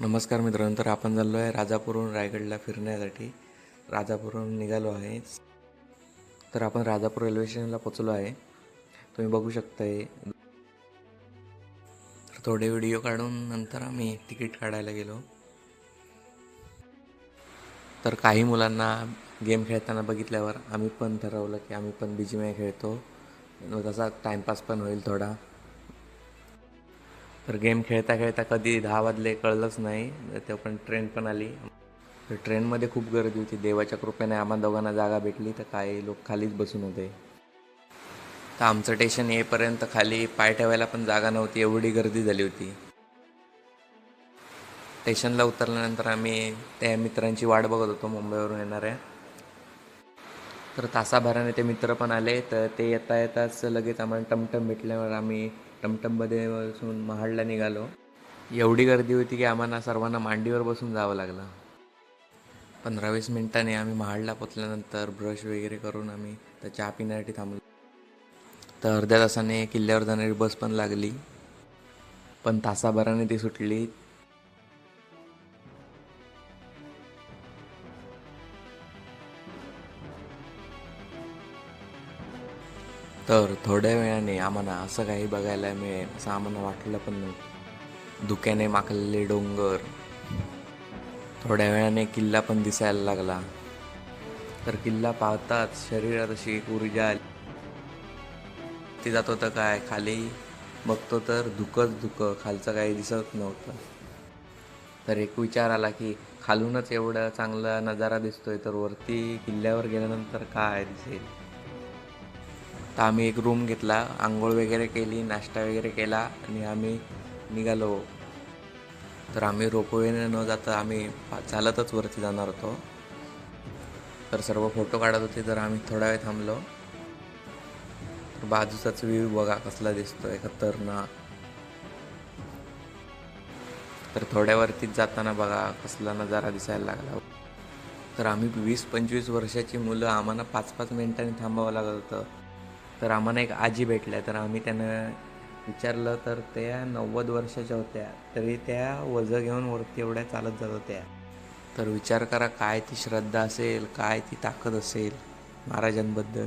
नमस्कार मित्रांनो तर आपण चाललो आहे राजापूरहून रायगडला फिरण्यासाठी. राजापूरहून निघालो आहे. तर आपण राजापूर रेल्वे स्टेशनला पोचलो आहे. तुम्ही बघू शकताय. तर थोडे व्हिडिओ काढून नंतर आम्ही तिकीट काढायला गेलो. तर काही मुलांना गेम खेळताना बघितल्यावर आम्ही पण ठरवलं की आम्ही पण बी खेळतो. तसा टाईमपास पण होईल थोडा. तर गेम खेळता खेळता कधी दहा वाजले कळलंच नाही तेव्हा पण ट्रेन पण आली. तर ट्रेनमध्ये खूप गर्दी होती. देवाच्या कृपेने आम्हा दोघांना जागा भेटली तर काही लोक खालीच बसून होते. तर आमचं स्टेशन येईपर्यंत खाली पाय ठेवायला पण जागा नव्हती एवढी गर्दी झाली होती. स्टेशनला उतरल्यानंतर आम्ही त्या मित्रांची वाट बघत होतो मुंबईवरून येणाऱ्या. तर तासाभराने ते मित्र पण आले तर ते येता येताच लगेच आम्हाला टमटम भेटल्यावर आम्ही टमटममध्ये बसून महाडला निघालो. एवढी गर्दी होती की आम्हाला सर्वांना मांडीवर बसून जावं लागलं. पंधरा वीस मिनिटांनी आम्ही महाडला पोचल्यानंतर ब्रश वगैरे करून आम्ही तर चहा पिण्यासाठी थांबलो. तर अर्ध्या तासाने किल्ल्यावर जाणारी बस पण लागली. पण तासाभराने ती सुटली. तर थोड्या वेळाने आम्हाला असं काही बघायला मिळेल असं आम्हाला वाटलं पण नाही. धुक्याने माखलेले डोंगर. थोड्या वेळाने किल्ला पण दिसायला लागला. तर किल्ला पाहताच शरीरात अशी एक ऊर्जा आली. ते जात होतं काय? खाली बघतो तर धुकंच धुकं खालचं काही दिसत नव्हतं. तर एक विचार आला की खालूनच एवढा चांगला नजारा दिसतोय तर वरती किल्ल्यावर गेल्यानंतर काय दिसेल? तर आम्ही एक रूम घेतला आंघोळ वगैरे केली नाश्ता वगैरे केला आणि आम्ही निघालो. तर आम्ही रोपवेने न जाता आम्ही पा- चालतच वरती जाणार होतो. तर सर्व फोटो काढत होते तर आम्ही थोडा वेळ थांबलो. तर बाजूचाच व्ह्यू बघा कसला दिसतोय ना तर थोड्या वरतीच जाताना बघा कसला नजारा दिसायला लागला. तर आम्ही वीस पंचवीस वर्षाची मुलं आम्हाला पाच पाच मिनिटांनी थांबावं लागत होतं. तर आम्हाला एक आजी भेटल्या. तर आम्ही त्यांना विचारलं तर त्या नव्वद वर्षाच्या होत्या. तरी त्या वजं घेऊन वरती एवढ्या चालत जात होत्या. तर विचार करा काय ती श्रद्धा असेल काय ती ताकद असेल महाराजांबद्दल.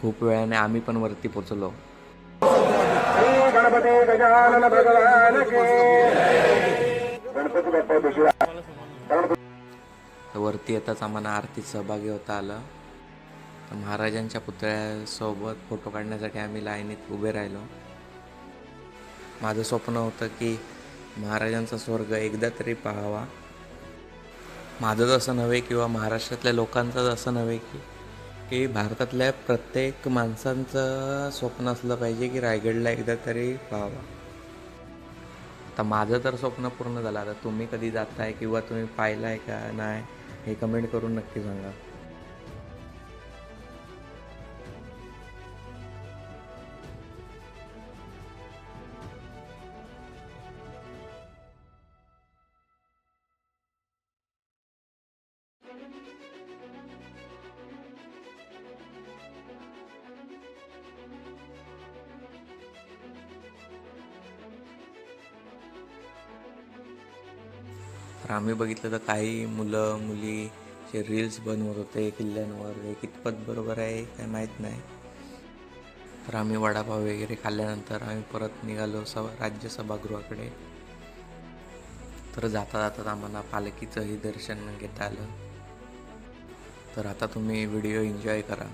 खूप वेळाने आम्ही पण वरती पोचलो. वरती येताच आम्हाला आरतीत सहभागी होता आलं. तर महाराजांच्या पुतळ्यासोबत फोटो काढण्यासाठी आम्ही लाईनीत उभे राहिलो. माझं स्वप्न होतं की महाराजांचा स्वर्ग एकदा तरी पाहावा. माझंच असं नव्हे किंवा महाराष्ट्रातल्या लोकांचंच असं नव्हे की की भारतातल्या प्रत्येक माणसांचं स्वप्न असलं पाहिजे की रायगडला एकदा तरी पाहावा. आता माझं तर स्वप्न पूर्ण झालं. आता तुम्ही कधी जाताय किंवा तुम्ही पाहिलं आहे का नाही हे कमेंट करून नक्की सांगा. तर आम्ही बघितलं तर काही मुलं मुली जे रील्स बनवत होते किल्ल्यांवर. हे कितपत बरोबर आहे काय माहीत नाही. तर आम्ही वडापाव वगैरे खाल्ल्यानंतर आम्ही परत निघालो सवा राज्य सभागृहाकडे. तर जाता जाता आम्हाला पालखीचंही दर्शन घेता आलं. तर आता तुम्ही व्हिडिओ एन्जॉय करा.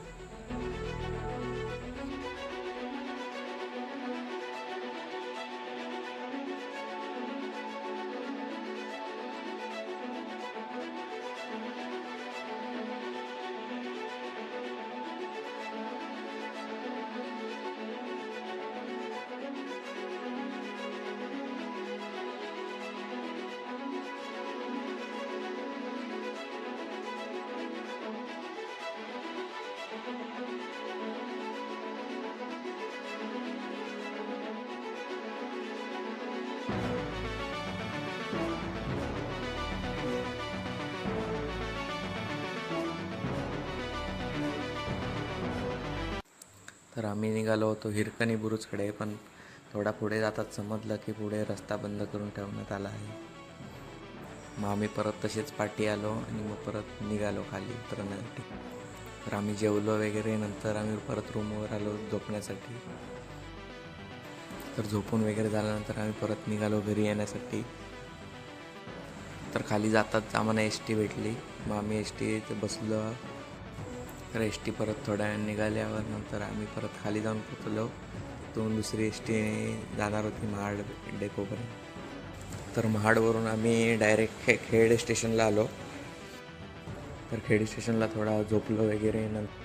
तर आम्ही निघालो होतो हिरकणी बुरुजकडे पण थोडा पुढे जातात समजलं की पुढे रस्ता बंद करून ठेवण्यात आला आहे. मग आम्ही परत तसेच पाठी आलो आणि मग परत निघालो खाली उतरण्यासाठी. तर आम्ही जेवलो वगैरे नंतर आम्ही परत रूमवर आलो झोपण्यासाठी. तर झोपून वगैरे झाल्यानंतर आम्ही परत निघालो घरी येण्यासाठी. तर खाली जातात आम्हाला एस टी भेटली. मग आम्ही एस टीत बसलो. तर एस टी परत थोड्या वेळ निघाल्यावर नंतर आम्ही परत खाली जाऊन पोचलो तिथून दुसरी एस टी जाणार होती महाड डेपोपर्यंत. तर महाडवरून आम्ही डायरेक्ट खे खेड स्टेशनला आलो. तर खेड स्टेशनला थोडा झोपलो वगैरे नंतर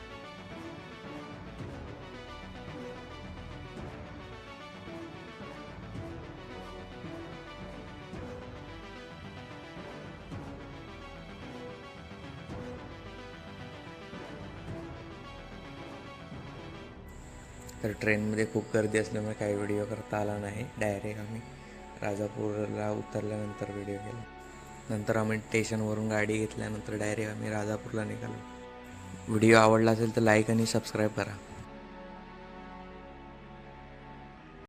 तर ट्रेनमध्ये खूप गर्दी असल्यामुळे काही व्हिडिओ करता आला नाही. डायरेक्ट आम्ही राजापूरला उतरल्यानंतर व्हिडिओ केला. नंतर आम्ही स्टेशनवरून गाडी घेतल्यानंतर डायरेक्ट आम्ही राजापूरला निघालो. व्हिडिओ आवडला असेल तर लाईक आणि सबस्क्राईब करा.